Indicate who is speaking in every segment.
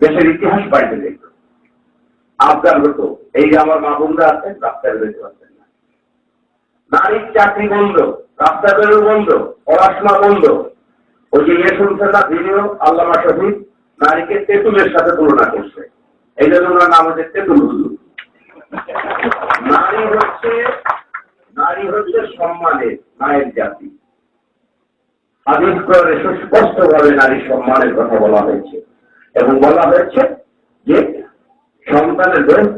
Speaker 1: দেশের ইতিহাস পাল্টে দেখত আফগান হতো এই যে আমার মা বোনরা আছে রাস্তায় বেরোতে পারছেন না। নারীর চাকরি বন্ধ রাস্তা বেরো বন্ধ, পড়াশোনা বন্ধ। ওই যে ইয়ে শুনছে না, ভিডিও, আল্লামা শহীদ, নারীকে তেঁতুলের সাথে তুলনা করছে। এই জন্য ওনার নাম হচ্ছে তেঁতুল নারী হচ্ছে নারী হচ্ছে সম্মানের, মায়ের জাতি। হাদিস সুস্পষ্ট ভাবে নারী সম্মানের কথা বলা হয়েছে। এবং বলা হয়েছে যে সন্তানের দোষ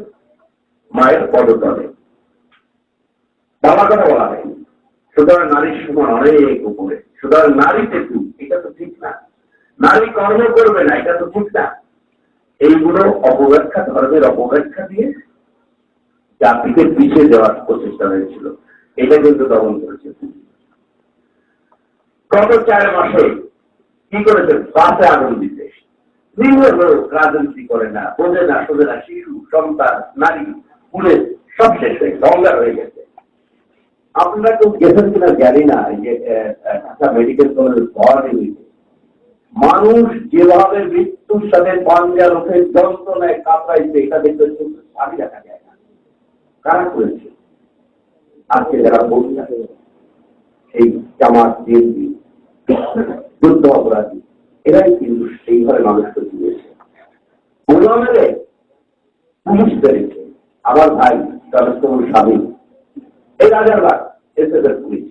Speaker 1: মায়ের পদতলে। বাবা কথা বলা হয়নি। সুতরাং নারীর সমান অনেক উপরে। সুতরাং নারী তেতু এটা তো ঠিক না। নারী কর্ম করবে না, এটা তো ঠিক না। এইগুলো অপব্যাখ্যা, ধর্মের অপব্যাখ্যা দিয়ে জাতিকে পিছিয়ে দেওয়ার প্রচেষ্টা হয়েছিল। এটা কিন্তু দমন করেছে। গত চার মাসে কি করেছে বাসে আগুন দিতে। বিভিন্ন লোক রাজনীতি করে না, বোঝে না শোধে না, শিশু, সন্তান, নারী পুলিশ সব শেষ হয়ে গঙ্গা হয়ে গেছে। আপনারা কেউ গেছেন কিনা জানি না যে ঢাকা মেডিকেল কলেজের ভবানী হয়েছে। মানুষ যেভাবে মৃত্যুর সাথে পাঞ্জা রোগের যন্ত্রণায় কাতরাইছে, এটা দেখতে কিন্তু স্বামী দেখা যায় না। কারা করেছে? আজকে যারা বলছে, সেই জামাত, বিএনপি যুদ্ধ অপরাধী। এরাই কিন্তু সেইভাবে মানুষকে দিয়েছে। আমার ভাই জনস্তমন স্বামী এই রাজারবাগ এসএসের পুলিশ।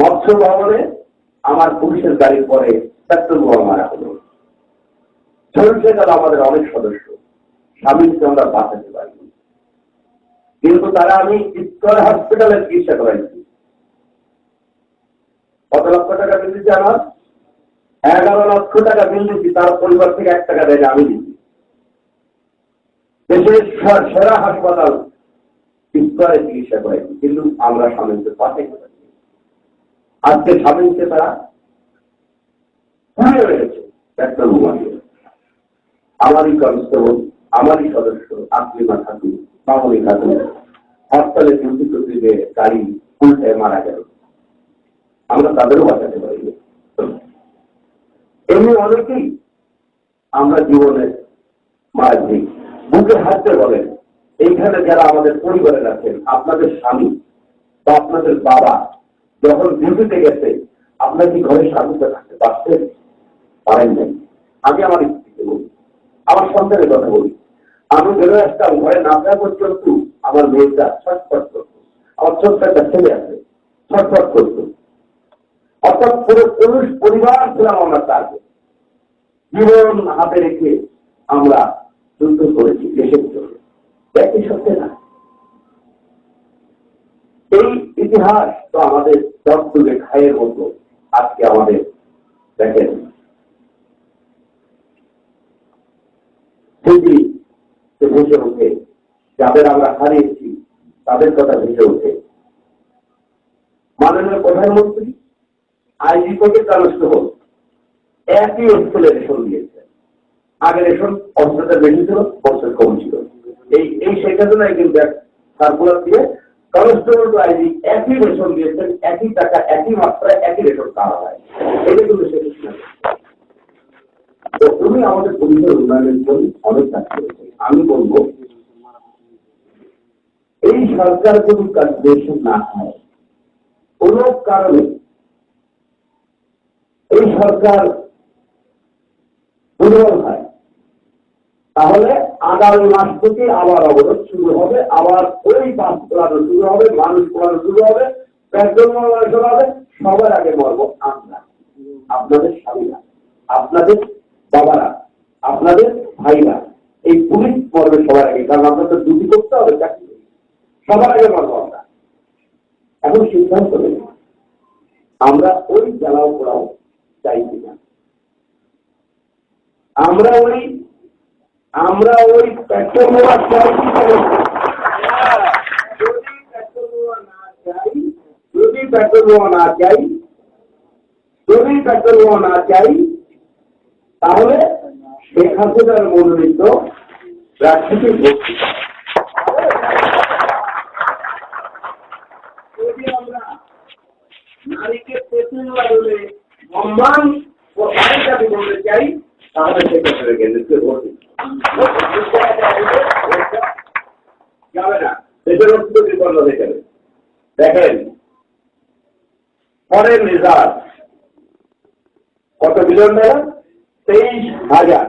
Speaker 1: মৎস্য ভবনে আমার পুলিশের গাড়ির পরে পেট্রোল বোমা মারা হলো। চলছে গেল আমাদের অনেক সদস্য। স্বামীকে আমরা বাঁচাতে পারিনি। কিন্তু তারা আমি ইস্কর হসপিটালে চিকিৎসা করাইছি। কত লক্ষ টাকা বিল দিচ্ছে আমার? এগারো লক্ষ টাকা বিল দিচ্ছি তার পরিবার থেকে এক টাকা দেয় আমি দিচ্ছি দেশের সেরা হাসপাতাল ইস্করে চিকিৎসা করাইছি কিন্তু আমরা স্বামীকে পাঠাই আজকে স্বামীকে তারা ভুলে রয়েছে রুমালিয়ে আমারই কনস্টেবল, আমারই সদস্য আকলিমা খাতুন, মামনি খাতুন, হরতালে ডিউটি করতে গাড়ি উল্টে মারা গেল। আমরা তাদেরও বাঁচাতে পারি। এমনি অনেকেই আমরা জীবনে মারা দিই। বুকে হাঁটতে বলেন, এইখানে যারা আমাদের পরিবারের আছেন, আপনাদের স্বামী বা আপনাদের বাবা যখন ডিউটিতে গেছে, আপনার কি ঘরে শান্তিতে থাকতে পারছেন পারেন নাই। আমি আমার স্ত্রীকে বলি, আমার সন্তানের কথা বলি। আমি বেরো আসতাম, ঘরে না থাকা পর্যন্ত আমার মেয়েটা ছটফট করতো। আমার ছোট্ট একটা ছেলে আছে, ছটফট করতো। অর্থাৎ পুরো পুরুষ পরিবার ছিলাম আমরা তার জীবন হাতে রেখে আমরা যুদ্ধ করেছি দেশের জন্য একই সত্যি না? এই ইতিহাস তো আমাদের দর্শকে খায়ের মতো আজকে আমাদের দেখেন। স্মৃতি ভেসে ওঠে, যাদের আমরা হারিয়েছি, তাদের কথা ভেসে ওঠে। মাননীয় প্রধানমন্ত্রী আইজি কোর্টে দ্বারস্থ হল। একই স্কুলে রেশন দিয়েছে। আগে রেশন পঞ্চাশের বেশি ছিল, পঞ্চাশ কম ছিল। এই এই নাই কিন্তু সার্কুলার দিয়ে কনস্টেবল টু আইজি একই রেশন দিয়েছেন একই টাকা, একই মাত্রায় একই রেশন পাওয়া হয় এটা কিন্তু না তো আমাদের উন্নয়নের জন্য অনেক কাজ আমি বলব, এই সরকার যদি কনভেনশন না হয়। কোন কারণে এই সরকার দুর্বল হয়। তাহলে আগামী মাস থেকে আবার অবরোধ শুরু হবে, আবার ওই বাস পোড়ানো শুরু হবে, মানুষ পোড়ানো শুরু হবে, পেট্রোল শুরু হবে সবার আগে মরবো আমরা। আপনাদের স্বামীরা, আপনাদের বাবারা, আপনাদের ভাইরা, এই পুলিশ মরবে সবার আগে, কারণ আপনাদের দুটি করতে হবে, চাকরি সবার আগে মরবো আমরা। এখন সিদ্ধান্ত নেই। আমরা ওই জ্বালাও পোড়াও চাই কিনা আমরা ওই আমরা ওই পেট্রোল চাই? যদি পেট্রোল না চাই, যদি পেট্রোল না চাই তাহলে মনোনীত যদি আমরা নারীকে সম্মান ও দাবি করতে চাই, তাহলে বিপন্ন হয়ে রিজার্ভ কত তেইশ হাজার।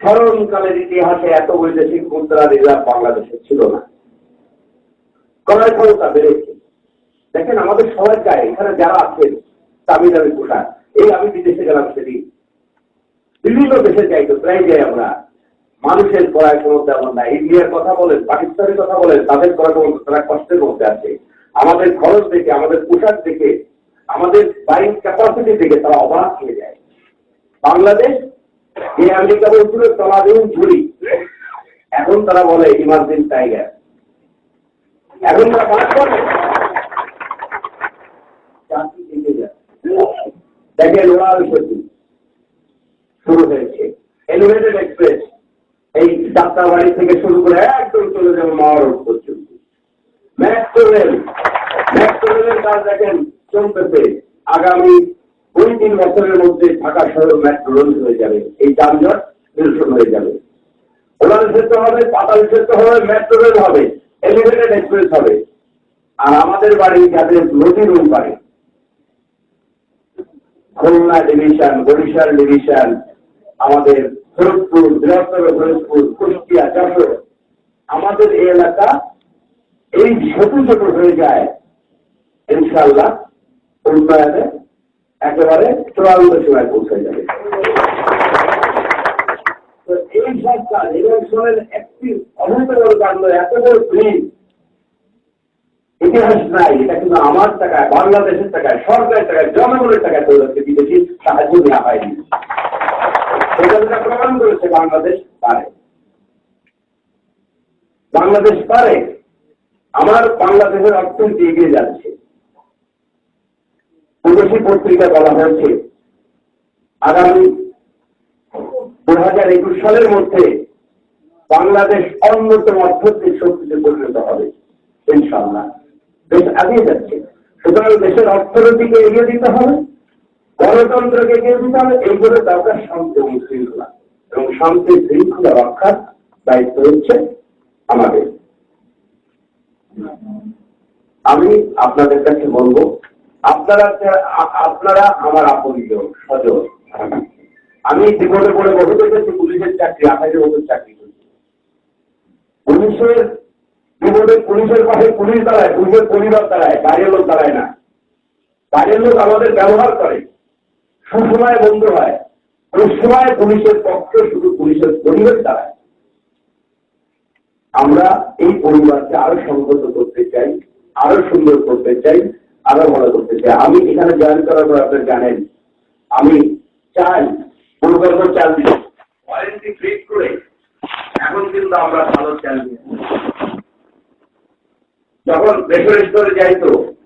Speaker 1: স্মরণকালের ইতিহাসে এত বৈদেশিক মুদ্রা রিজার্ভ বাংলাদেশে ছিল না। ক্রয় ক্ষমতা বেড়েছে দেখেন, আমাদের সবাই চায় এখানে যারা আছেন দামি দামি পোশাক, এই আমি বিদেশে গেলাম সেদিন। বিভিন্ন দেশে যাই তো প্রায় যাই আমরা। মানুষের ক্রয় ক্ষমতা এমন না ইন্ডিয়ার কথা বলেন, পাকিস্তানের কথা বলেন, তাদের ক্রয় ক্ষমতা তারা কষ্টের মধ্যে আছে। আমাদের খরচ দেখে, আমাদের পোশাক দেখে, আমাদের বাইং ক্যাপাসিটি দেখে তারা অবাক হয়ে যায়। বাংলাদেশ যে আমেরিকা বলছিল তলাদিন ঝুড়ি এখন তারা বলে ইমার্জিন টাইগার এখন তারা কাজ করে চাকরি থেকে যায় দেখেন উড়াল সেতু শুরু হয়েছে। আগামী দুই, তিন বছরের মধ্যে ঢাকা শহর মেট্রো রেল হয়ে যাবে। এই যানজট নিরসন হয়ে যাবে। ওলান সেতু হবে, পাতাল সেতু হবে মেট্রো রেল হবে। এলিভেটেড এক্সপ্রেস হবে। আর আমাদের বাড়ি যাদের নদীর ওই বাড়ি, খুলনা ডিভিশন বরিশাল ডিভিশন আমাদের ফরিদপুর বৃহত্তর ফরিদপুর কুষ্টিয়া, যশোর, আমাদের এই এলাকা এই ছোট ছোট হয়ে যায়। ইনশাল্লাহ উন্নয়নে একেবারে চূড়ান্ত সীমায় পৌঁছে যাবে। আমার টাকায়, বাংলাদেশের টাকায়, সরকারের টাকায়, জনগণের টাকায় তৈরি বিদেশি সাহায্য হয়নি। প্রমাণ করেছে, বাংলাদেশ পারে। বাংলাদেশ পারে। আমার বাংলাদেশের অর্থনীতি এগিয়ে যাচ্ছে। বিদেশি পত্রিকা বলা হয়েছে, আগামী দু হাজার একুশ সালের মধ্যে বাংলাদেশ অন্যতম অর্থনৈতিক শক্তিতে পরিণত হবে ইনশাল্লাহ দেশ এগিয়ে যাচ্ছে। সুতরাং দেশের অর্থনীতিকে এগিয়ে দিতে হবে, গণতন্ত্রকে এগিয়ে দিতে হবে এইগুলো দরকার শান্তি এবং শৃঙ্খলা এবং শান্তি শৃঙ্খলা রক্ষার দায়িত্ব হচ্ছে আমাদের। আমি আপনাদের কাছে বলব, আপনারা আপনারা আমার আপনজন স্বজন আমি জীবনে পড়ে বহু দেখেছি পুলিশের চাকরি, আঠাশ বছর চাকরি করছি। পুলিশের জীবনে পুলিশের পাশে পুলিশ দাঁড়ায়, পুলিশের পরিবার দাঁড়ায় বাইরের লোক দাঁড়ায় না। বাইরের লোক আমাদের ব্যবহার করে সুসময় বন্ধ হয় দুঃসময় পুলিশের পক্ষে শুধু পুলিশের পরিবার দাঁড়ায়। আমরা এই পরিবারকে আরও সংগত করতে চাই, আরও সুন্দর করতে চাই, আরও ভালো করতে চাই। আমি এখানে জয়েন করার পর আপনারা জানেন, আমি চাই আমরা যখন রেশন স্টোরে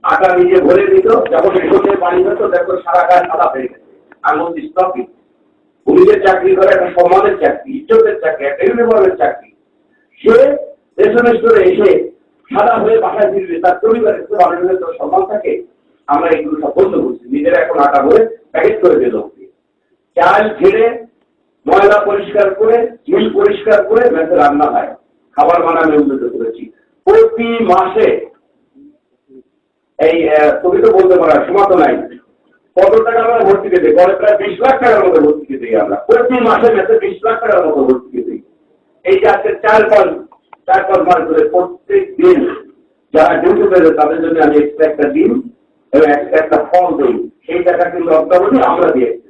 Speaker 1: আটা নিজে ভরে দিত যখন রেশনের হতো, দেখো সারা গায়ে সাদা হয়ে গেছে। আঙুল পুলিশের চাকরি করে একটা সম্মানের চাকরি, ইজ্জতের চাকরি, একটা ইউনিফর্মের চাকরি। সে রেশন স্টোরে এসে সাদা হয়ে বাসায় ফিরবে, তার পরিবারের একটু মানুষের সম্মান থাকে। আমরা এগুলো সব বন্ধ করছি। নিজেরা এখন আটা ভরে প্যাকেট করে দিল। চাল ছেড়ে ময়লা পরিষ্কার করে মিল পরিষ্কার করে মেসে রান্না হয়। খাবার বানানো উন্নত করেছি। প্রতি মাসে এই তুমি তো বলতে পারো সময় তো নাই। কত টাকা আমরা ভর্তিতে দিই? পরে প্রায় বিশ লাখ টাকার মতো ভর্তিতে দিই আমরা। প্রতি মাসে মেসে বিশ লাখ টাকার মতো ভর্তিতে দিই। এই যে আজকে চার পাঁচ চার পাঁচ মাস ধরে প্রত্যেক দিন যারা ডিউটি পেয়েছে তাদের জন্য আমি এক্সট্রা একটা দিন এবং একটা ফল দিই। সেই টাকা কিন্তু অর্থাবধি আমরা দিয়ে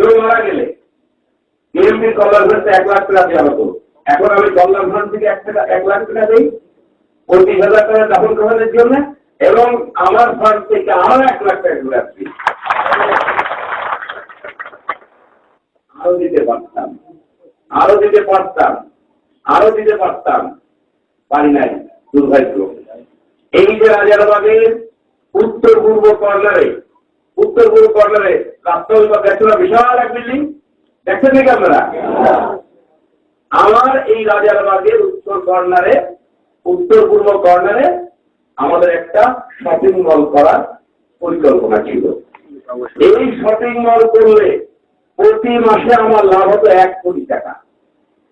Speaker 1: কেউ মারা গেলে। বিএমপি কল্যাণ ফান্ড এক লাখ টাকা দেওয়া হতো। এখন আমি কল্যাণ ফান্ড থেকে এক টাকা, এক লাখ টাকা দিই। পঁচিশ হাজার টাকা দাফন গ্রহণের জন্য এবং আমার ফান্ড থেকে আরও এক লাখ টাকা করে আসছি। আরও দিতে পারতাম। আরও দিতে পারতাম। আরও দিতে পারতাম। পারি নাই, দুর্ভাগ্য। এই যে রাজারবাগের উত্তর পূর্ব কর্নারে উত্তর পূর্ব কর্নারে রাস্তা বা দেখছিল বিশাল এক বিল্ডিং দেখছেন নাকি আপনারা? আমার এই রাজারবাগের উত্তর কর্নারে উত্তর পূর্ব কর্নারে আমাদের একটা শপিং মল করার পরিকল্পনা ছিল। এই শপিং মল করলে প্রতি মাসে আমার লাভ হতো এক কোটি টাকা।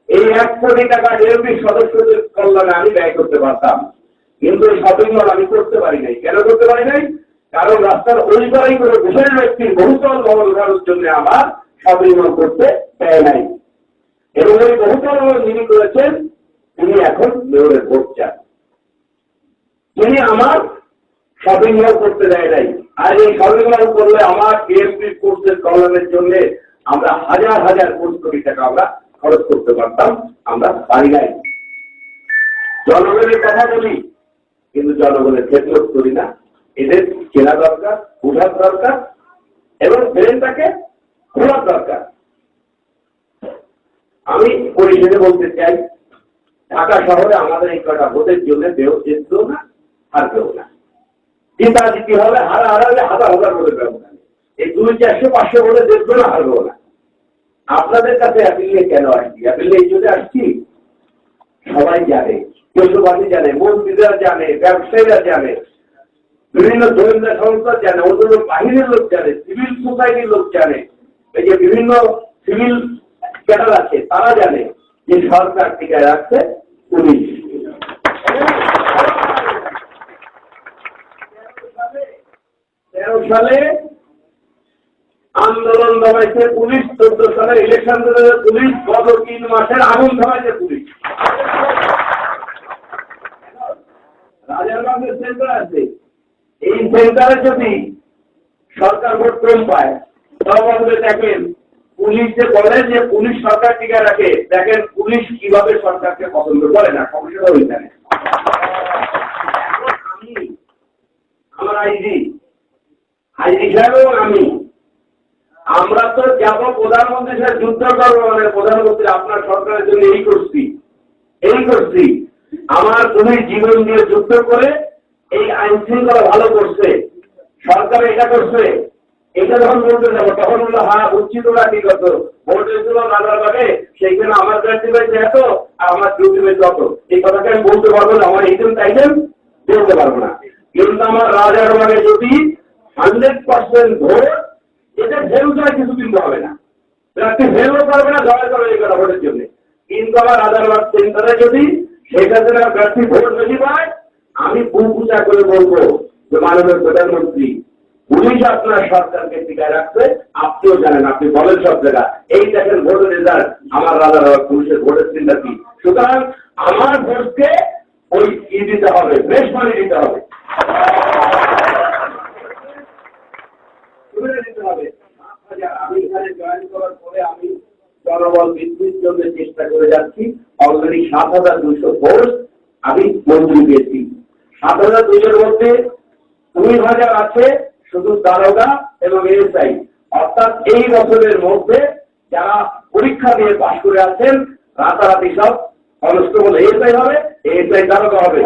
Speaker 1: এই এক কোটি টাকা এমপি সদস্যদের কল্যাণে আমি ব্যয় করতে পারতাম। কিন্তু এই শপিং মল আমি করতে পারি নাই। কেন করতে পারি নাই? কারণ রাস্তার ওই পাড়াই করে বিশেষ ব্যক্তির বহুতল ভবন উঠানোর জন্য আমার শপিং করতে দেয় নাই। এবং ওই বহুতল ভবন যিনি করেছেন, তিনি এখন মেয়রের ভোট চান তিনি আমার শপিং মল করতে দেয় নাই। আর এই শপিং মল করলে আমার বিএনপি কোর্সের কল্যাণের জন্য আমরা হাজার হাজার কোটি কোটি টাকা আমরা খরচ করতে পারতাম, আমরা পারি নাই। জনগণের কথা বলি, কিন্তু জনগণের ক্ষেত্র করি না। এদের কেনা দরকার, বোঝার দরকার এবং ব্রেনটাকে খোলার দরকার। আমি পরিষদে বলতে চাই, ঢাকা শহরে আমাদের এই কটা ভোটের জন্য দেহ জিতলো না হারবেও না। জিতা জিতি হবে, হারা হারালে হাজার হাজার ভোটের ব্যবধান এই দুই চারশো, পাঁচশো ভোটে জিতবো না হারবেও না। আপনাদের কাছে অ্যাপিল কেন আসছি? অ্যাপিল এই জন্য আসছি, সবাই জানে দেশবাসী জানে, মন্ত্রীরা জানে, ব্যবসায়ীরা জানে বিভিন্ন গোয়েন্দা সংস্থা জানে অন্য বাহিনীর লোক জানে সিভিল সোসাইটির লোক জানে। এই যে বিভিন্ন সিভিল ক্যাডার আছে, তারা জানে যে সরকার টিকায় রাখছে পুলিশ। সালে আন্দোলন দমাইছে পুলিশ, চোদ্দ সালে ইলেকশন পুলিশ, গত তিন মাসের আগুন ধরাইছে পুলিশ। রাজারবাগের সেন্টার আছে। এই সেন্টারে যদি সরকার ভোট কম পায় তবে দেখেন, পুলিশ যে বলে যে পুলিশ সরকার টিকা রাখে, দেখেন পুলিশ কীভাবে সরকারকে পছন্দ করে না সমস্যাটা আমি, আমার সাহেব তো যাব প্রধানমন্ত্রীর সাথে যুদ্ধ করব মানে প্রধানমন্ত্রী আপনার সরকারের জন্য এই করছি এই করছি। আমার পুলিশ জীবন দিয়ে যুদ্ধ করে এই আইন শৃঙ্খলা ভালো করছে, সরকার এটা করছে, এটা যখন বলতে যাব, তখন বলল হ্যাঁ উচিত ওরা ঠিক আছে ভোট হয়েছিল নাগারবাগে সেইখানে আমার প্রার্থী পেয়েছে এত, আর আমার ডিউটি পেয়েছে অত। এই কথাটা আমি বলতে পারব না, আমার এইজন চাইছেন বলতে পারব না। কিন্তু আমার রাজারবাগে যদি হান্ড্রেড পার্সেন্ট ভোট এটা ভেলু ছাড়া কিছু কিনতে হবে না। প্রার্থী ভেলু পারবে না জয় করবে এই কথা ভোটের জন্য। কিন্তু আমার রাজারবাগ সেন্টারে যদি সেটা যেন প্রার্থী ভোট বেশি পায় আমি বুকুচা করে বলব যে মাননীয় প্রধানমন্ত্রী, পুলিশ আপনার সরকারকে টিকায় রাখছে আপনিও জানেন, আপনি বলেন সব জায়গা। এই দেখেন ভোটের রেজাল্ট, আমার রাজারবাগ পুলিশের ভোটের চিন্তা কি? সুতরাং আমার ভোটকে ওই ই দিতে হবে, বেশ মানে দিতে হবে। আমি জয়েন করার পরে আমি জনবল বৃদ্ধির জন্য চেষ্টা করে যাচ্ছি। অলরেডি সাত হাজার দুইশো পোস্ট আমি মঞ্জুরি পেয়েছি। সাত হাজার দুইশোর মধ্যে উনিশ হাজার আছে শুধু দারোগা এবং এএসআই। অর্থাৎ এই বছরের মধ্যে যারা পরীক্ষা দিয়ে পাশ করে আছেন, রাতারাতি সব কনস্টেবল এএসআই হবে, এএসআই দারোগা হবে।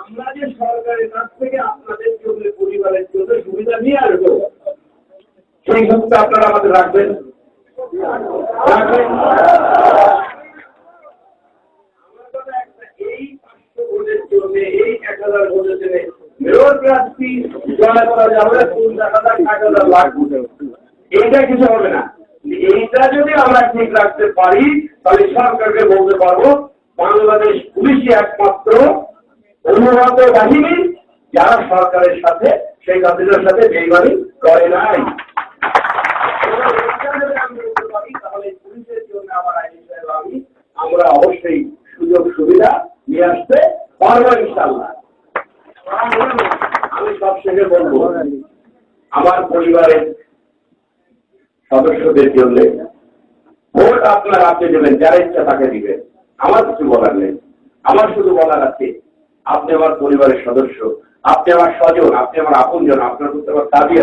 Speaker 1: আমরা যে সরকারের কাছ থেকে আপনাদের জন্য পরিবারের জন্য সুবিধা নিয়ে আসব, সেই মুখটা আপনারা আমাদের রাখবেন আমার কথা একটা, এই পাঁচশো ভোটের জন্য, এই এক হাজার ভোটের জন্য তিন হাজার ষাট হাজার লাখ ভোটে। এইটা কিছু হবে না। এইটা যদি আমরা ঠিক রাখতে পারি, তাহলে সরকারকে বলতে পারব, বাংলাদেশ পুলিশই একমাত্র অনুগত বাহিনী যারা সরকারের সাথে, সেই হাসিনার সাথে বেইমানি করে নাই। আমার আমরা অবশ্যই সুযোগ সুবিধা নিয়ে আসতে পারব ইনশাল্লাহ আমি সব শেষে বলব, আমার পরিবারের সদস্যদের জন্য ভোট আপনার আপনি দেবেন, যারা ইচ্ছা তাকে দিবেন আমার কিছু বলার নেই আমার শুধু বলার আছে, আপনি আমার পরিবারের সদস্য, আপনি আমার স্বজন, আপনি আমার আপন আপনজন, আপনার প্রতি আমার দাবি।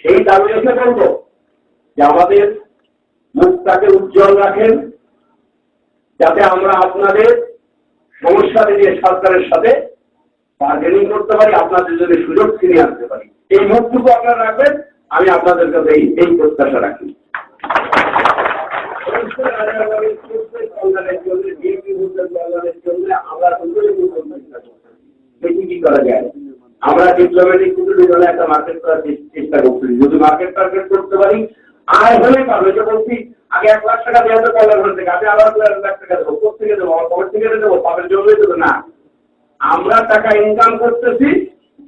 Speaker 1: সেই দাবি এসে বলব যে আমাদের মুখটাকে উজ্জ্বল রাখেন, যাতে আমরা আপনাদের সমস্যা নিয়ে সরকারের সাথে বার্গেনিং করতে পারি, আপনাদের জন্য সুযোগ ফিরিয়ে আনতে পারি। এই মুখটুকু আপনারা রাখবেন, আমি আপনাদের কাছে এই প্রত্যাশা রাখি। আমরা একটা মার্কেট করার চেষ্টা করছি। যদি মার্কেট টার্গেট করতে পারি, আর হলেই পারবে বলছি, আগে এক লাখ টাকা দেওয়া তো কলার থেকে আমি আবার লাখ টাকা দেবো কোথ থেকে দেবো, আমার থেকে দেবো পাবের জন্যই দেবো না। আমরা টাকা ইনকাম করতেছি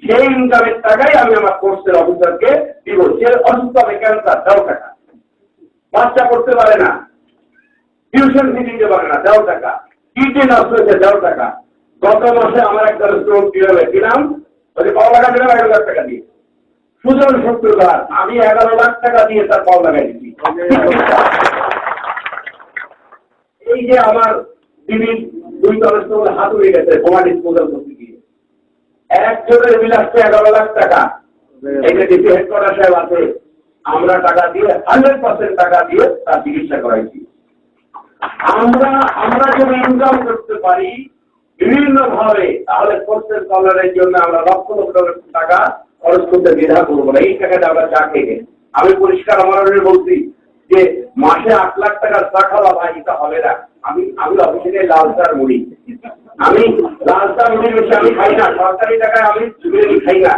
Speaker 1: সেই ইনকামের টাকাই আমি আমার কোর্সের অফিসারকে দিব। সে অসুস্থ হবে ক্যান্সার দাও টাকা। বাচ্চা করতে পারে না। টিউশন ফি দিতে পারে না। দাও টাকা। কিডনি নষ্ট হয়েছে? দাও টাকা। গত মাসে আমার একটা স্টোর কীভাবে কিনাম ওই পাও টাকা দিলাম এগারো লাখ টাকা দিয়ে। সুজন শুক্রবার আমি এগারো লাখ টাকা দিয়ে তার পাও লাগাই দিচ্ছি এই যে আমার দিদির দুই হাত উড়ে গেছে বোমা ডিসপোজাল করতে গিয়ে। একজনের আসছে এগারো লাখ টাকা। আমরা টাকা দিয়ে, হান্ড্রেড পার্সেন্ট টাকা দিয়ে তার চিকিৎসা করাইছি। আমরা আমরা যদি ইনকাম করতে পারি বিভিন্ন ভাবে তাহলে কলারের জন্য আমরা লক্ষ লক্ষ টাকা খরচ করতে দ্বিধা করব না। এই টাকাটা আমরা চা খেয়ে আমি পরিষ্কার আমার বলছি যে মাসে আট লাখ টাকার খাওয়া ভাই, এটা হবে না। আমি আমি অফিসে লাল চার মুড়ি। আমি লাল চা মুড়ির বেশি আমি খাই না। সরকারি টাকায় আমি বিরিয়ানি খাই না।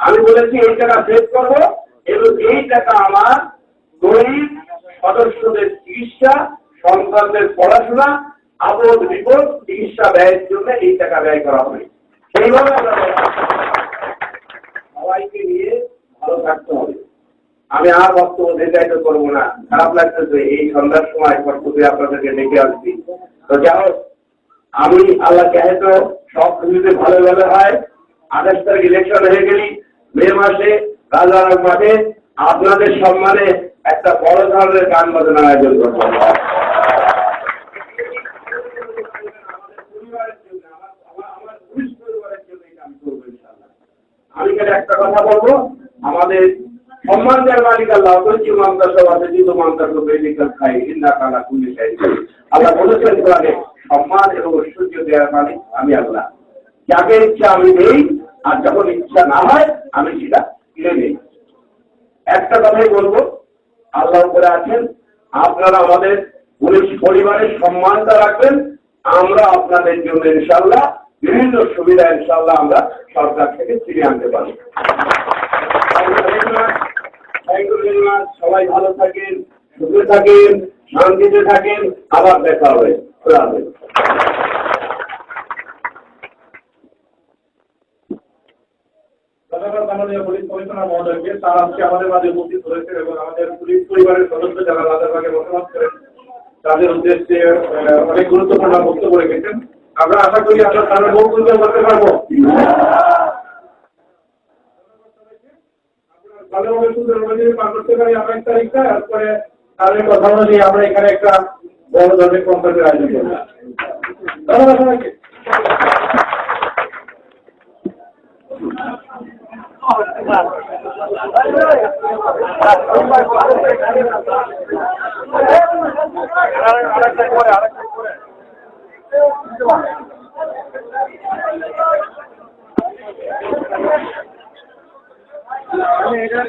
Speaker 1: আমি বলেছি, এই টাকা সেভ করব এবং এই টাকা আমার গরিব সদস্যদের চিকিৎসা, সন্তানদের পড়াশোনা আপদ বিপদ, চিকিৎসা ব্যয়ের জন্য এই টাকা ব্যয় করা হবে। সেইভাবে আমরা সবাইকে নিয়ে ভালো থাকতে হবে। আমি আর বক্তব্য দীর্ঘায়িত করব না। খারাপ লাগতেছে এই সন্ধ্যার সময় বক্তব্য আপনাদেরকে ডেকে আসছি। তো যাই হোক, আমি আল্লাহ তো সব কিছুতে ভালো ভালো হয়। আঠাশ তারিখ ইলেকশন হয়ে গেলি, মে মাসে, রাজার মাঠে আপনাদের সম্মানে একটা বড় ধরনের গান বাজনার আয়োজন করব। আমি একটা কথা বলব? আমাদের সম্মান দেওয়ার মালিক আল্লাহ অতর্য মামতা সব আছে কিন্তু মামতা সব বেদিকাল খাই ইন্না কালা কুলি খাই আল্লাহ বলেছেন কোরআনে, সম্মান এবং ঐশ্বর্য দেওয়ার মালিক আমি আল্লাহ। যাকে ইচ্ছা আমি নেই, আর যখন ইচ্ছা না হয়, আমি সেটা কিনে নেই। একটা কথাই বলব আল্লাহ উপরে আছেন, আপনারা আমাদের পুলিশ পরিবারের সম্মানটা রাখবেন, আমরা আপনাদের জন্য ইনশাল্লাহ বিভিন্ন সুবিধা ইনশাল্লাহ আমরা সরকার থেকে ফিরিয়ে আনতে পারি। সবাই ভালো থাকেন সুখে থাকেন, শান্তিতে থাকেন, আবার দেখা হবে।
Speaker 2: তার এবং আমাদের পরিবারের করেন, তাদের উদ্দেশ্যে অনেক গুরুত্বপূর্ণ বক্তব্য রেখেছেন। আমরা আশা করি আমরা তাদের বক্তব্য করতে পারব। পার করতে পারি আমরা এক তারিখটা তারপরে তাদের কথা অনুযায়ী আমরা এখানে একটা বড় ধরনের কনসার্টের আয়োজন করব ধন্যবাদ সবাইকে
Speaker 3: আমি এটা